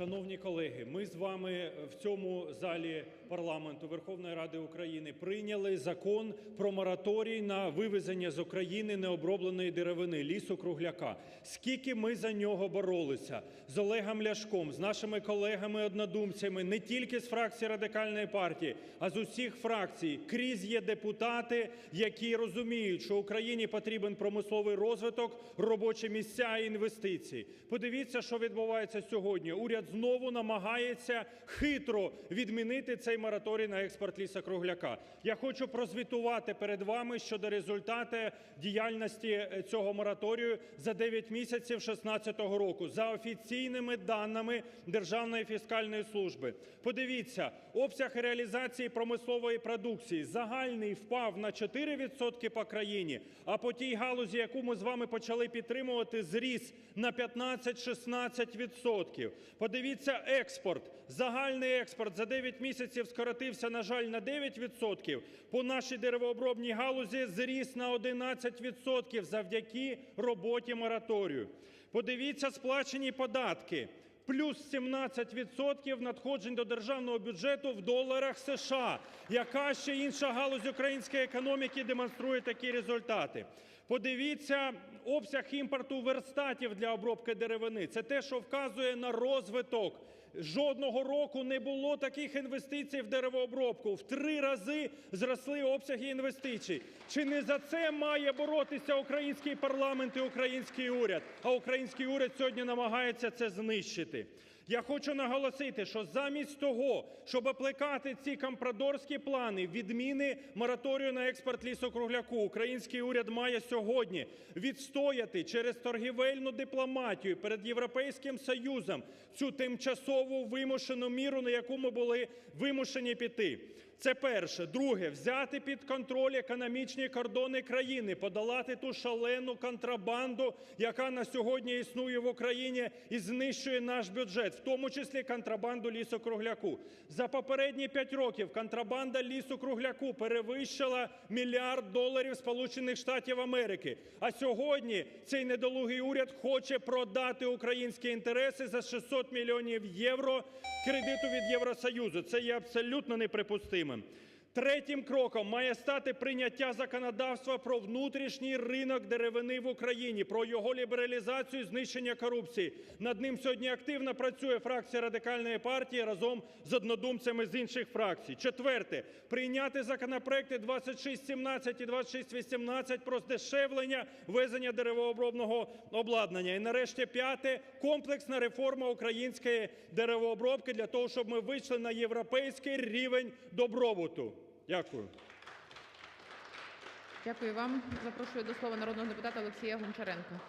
Шановні колеги, ми з вами в цьому залі парламенту Верховної Ради України прийняли Закон про мораторій на вивезення з України необробленої деревини, лісу-кругляка. Скільки ми за нього боролися з Олегом Ляшком, з нашими колегами-однодумцями, не тільки з фракції Радикальної партії, а з усіх фракцій. Крізь є депутати, які розуміють, що Україні потрібен промисловий розвиток, робочі місця і інвестиції. Подивіться, що відбувається сьогодні. Уряд знову намагається хитро відмінити цей мораторій на експорт лісу-кругляка. Я хочу прозвітувати перед вами щодо результату діяльності е, цього мораторію за 9 місяців 16-го року за офіційними даними Державної фіскальної служби. Подивіться, обсяг реалізації промислової продукції загальний впав на 4 відсотки по країні, а по тій галузі, яку ми з вами почали підтримувати, зріс на 15-16 відсотків. Подивіться експорт. Загальний експорт за 9 місяців скоротився, на жаль, на 9 відсотків. По нашій деревообробній галузі зріс на 11 відсотків завдяки роботі мораторію. Подивіться сплачені податки. Плюс 17 відсотків надходжень до державного бюджету в доларах США. Яка ще інша галузь української економіки демонструє такі результати? Подивіться обсяг імпорту верстатів для обробки деревини. Це те, що вказує на розвиток. Жодного року не було таких інвестицій в деревообробку. В три рази зросли обсяги інвестицій. Чи не за це має боротися український парламент і український уряд? А український уряд сьогодні намагається це знищити. Я хочу наголосити, що замість того, щоб плекати ці компрадорські плани відміни мораторію на експорт лісу-кругляку, український уряд має сьогодні відстояти через торгівельну дипломатію перед Європейським Союзом цю тимчасову вимушену міру, на яку ми були вимушені піти. Це перше. Друге. Взяти під контроль економічні кордони країни, подолати ту шалену контрабанду, яка на сьогодні існує в Україні і знищує наш бюджет, в тому числі контрабанду лісу-кругляку. За попередні 5 років контрабанда лісу-кругляку перевищила мільярд доларів Сполучених Штатів Америки. А сьогодні цей недолугий уряд хоче продати українські інтереси за 600 мільйонів євро кредиту від Євросоюзу. Це є абсолютно неприпустимим. Третім кроком має стати прийняття законодавства про внутрішній ринок деревини в Україні, про його лібералізацію, знищення корупції. Над ним сьогодні активно працює фракція Радикальної партії разом з однодумцями з інших фракцій. Четверте. Прийняти законопроекти 2617 і 2618 про здешевлення ввезення деревообробного обладнання. І нарешті п'яте. Комплексна реформа української деревообробки для того, щоб ми вийшли на європейський рівень добробуту. Дякую. Дякую вам. Запрошую до слова народного депутата Олексія Гончаренка.